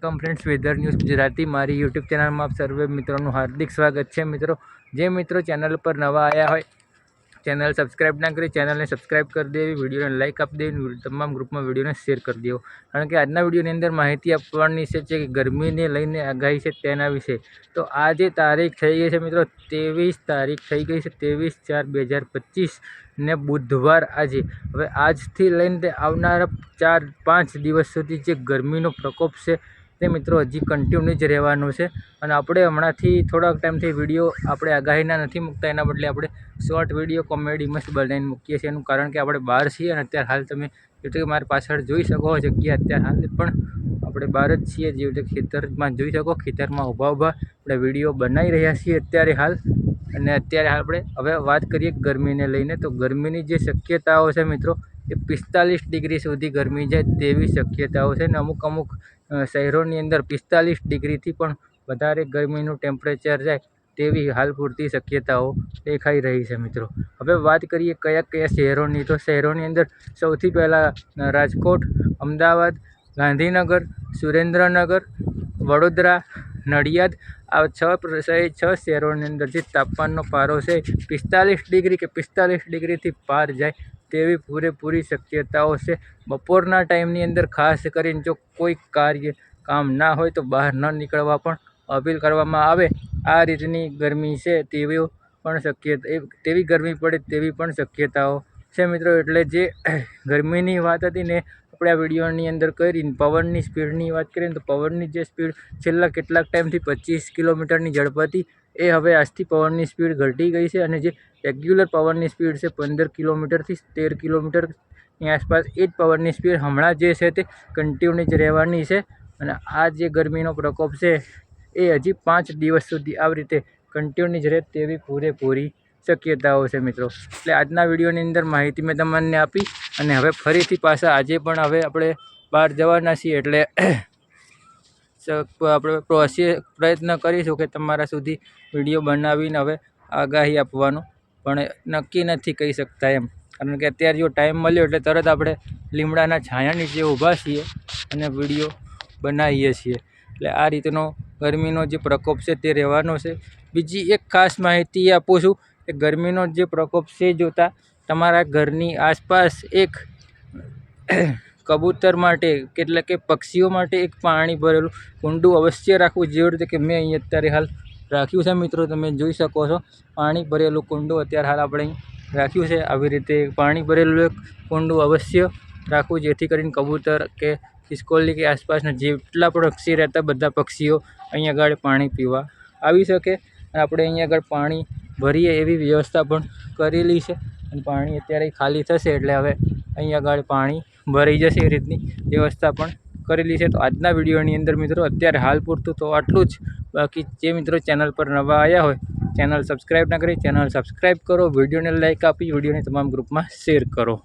Welcome friends weather news Gujarati, મારી YouTube ચેનલમાં આપ સર્વે મિત્રોનું હાર્દિક સ્વાગત છે મિત્રો. જે મિત્રો ચેનલ પર નવા આવ્યા હોય ચેનલ સબસ્ક્રાઇબ ના કરી ચેનલને સબસ્ક્રાઇબ કરી દેવી વિડીયોને લાઇક આપી દેવી તમામ ગ્રુપમાં વિડીયોને શેર કરી દેવો. કારણ કે આજના વિડીયોની અંદર માહિતી આપવાની છે જે ગરમીને લઈને આગાહી છે તેના વિશે. તો આજે તારીખ થઈ ગઈ છે મિત્રો, ત્રેવીસ તારીખ થઈ ગઈ છે, ત્રેવીસ ચાર બે હજાર પચીસ ને બુધવાર આજે. હવે આજથી લઈને તે આવનારા ચાર પાંચ દિવસ સુધી જે ગરમીનો પ્રકોપ છે તે મિત્રો હજી કન્ટિન્યુ જ રહેવાનું છે. અને આપણે હમણાંથી થોડાક ટાઈમથી વીડિયો આપણે આગાહીના નથી મૂકતા, એના બદલે આપણે શોર્ટ વીડિયો કોમેડી મસ્ત બનાવીને મૂકીએ છીએ. એનું કારણ કે આપણે બહાર છીએ અને અત્યારે હાલ તમે એટલે મારી પાછળ જોઈ શકો જગ્યા, અત્યારે હાલ પણ આપણે બહાર જ છીએ. જેવી રીતે ખેતરમાં જોઈ શકો, ખેતરમાં ઊભા ઊભા આપણે વીડિયો બનાવી રહ્યા છીએ અત્યારે હાલ. અને અત્યારે આપણે હવે વાત કરીએ ગરમીને લઈને. તો ગરમીની જે શક્યતાઓ છે મિત્રો, એ પિસ્તાલીસ ડિગ્રી સુધી ગરમી જાય તેવી શક્યતાઓ છે. ને અમુક અમુક શહેરોની અંદર પિસ્તાલીસ ડિગ્રીથી પણ વધારે ગરમીનું ટેમ્પરેચર જાય તેવી હાલ પૂરતી શક્યતાઓ દેખાઈ રહી છે મિત્રો. હવે વાત કરીએ કયા કયા શહેરોની. તો શહેરોની અંદર સૌથી પહેલાં રાજકોટ, અમદાવાદ, ગાંધીનગર, સુરેન્દ્રનગર, વડોદરા નડિયાદ. આ છ છ શહેરોની અંદર જે તાપમાનનો પારો છે, પિસ્તાલીસ ડિગ્રી કે પિસ્તાલીસ ડિગ્રીથી પાર જાય તેવી પૂરેપૂરી શક્યતાઓ છે. બપોરના ટાઈમની અંદર ખાસ કરીને જો કોઈ કાર્ય કામ ના હોય તો બહાર ન નીકળવા પણ અપીલ કરવામાં આવે. આ રીતની ગરમી છે તેવી પણ શક્ય તેવી ગરમી પડે તેવી પણ શક્યતાઓ છે મિત્રો. એટલે જે ગરમીની વાત હતી ને આપણે આ વિડીયોની અંદર કરીને પવનની સ્પીડની વાત કરીએ તો પવનની જે સ્પીડ છેલ્લા કેટલાક ટાઈમથી પચીસ કિલોમીટરની ઝડપ હતી એ હવે આજથી પવનની સ્પીડ ઘટી ગઈ છે અને જે રેગ્યુલર પવનની સ્પીડ છે પંદર કિલોમીટરથી તેર કિલોમીટરની આસપાસ, એ જ પવનની સ્પીડ હમણાં જે છે તે કન્ટિન્યુ જ રહેવાની છે. અને આ જે ગરમીનો પ્રકોપ છે, એ હજી પાંચ દિવસ સુધી આવી રીતે કન્ટિન્યુ જ રહે તેવી પૂરેપૂરી શક્યતાઓ છે મિત્રો. એટલે આજના વિડીયોની અંદર માહિતી મેં તમને આપી. અને હવે ફરીથી પાછા આજે પણ હવે આપણે બહાર જવાના છીએ એટલે આપણે પ્રયત્ન કરીશું કે તમારા સુધી વીડિયો બનાવીને હવે આગાહી આપવાનો. પણ નક્કી નથી કહી શકતા એમ. કારણ કે અત્યારે જો ટાઈમ મળ્યો એટલે તરત આપણે લીમડાના છાયા નીચે ઊભા છીએ અને વીડિયો બનાવીએ છીએ. એટલે આ રીતનો ગરમીનો જે પ્રકોપ છે તે રહેવાનો છે. બીજી એક ખાસ માહિતી આપું છું કે ગરમીનો જે પ્રકોપ છે જોતાં તમારા ઘરની આસપાસ એક કબૂતર માટે એટલે કે પક્ષીઓ માટે એક પાણી ભરેલું કુંડું અવશ્ય રાખવું જેવી રીતે કે મેં અહીં અત્યારે હાલ રાખ્યું છે મિત્રો, તમે જોઈ શકો છો. પાણી ભરેલું કુંડું અત્યારે હાલ આપણે રાખ્યું છે. આવી રીતે પાણી ભરેલું એક કુંડું અવશ્ય રાખવું, જેથી કરીને કબૂતર કે ખિસકોલી કે આસપાસના જેટલા પણ પક્ષી રહેતા બધા પક્ષીઓ અહીંયા આગળ પાણી પીવા આવી શકે. આપણે અહીંયા આગળ પાણી ભરીએ એવી વ્યવસ્થા પણ કરેલી છે. અને પાણી અત્યારે ખાલી થશે એટલે હવે અહીં આગળ પાણી ભરાઈ જશે એ રીતની વ્યવસ્થા પણ કરેલી છે. તો આજના વિડીયોની અંદર મિત્રો અત્યારે હાલ પૂરતું તો આટલું જ. બાકી જે મિત્રો ચેનલ પર નવા આવ્યા હોય, ચેનલ સબસ્ક્રાઈબ ના કરી, ચેનલ સબસ્ક્રાઈબ કરો, વિડીયોને લાઇક આપી, વિડીયોને તમામ ગ્રુપમાં શેર કરો.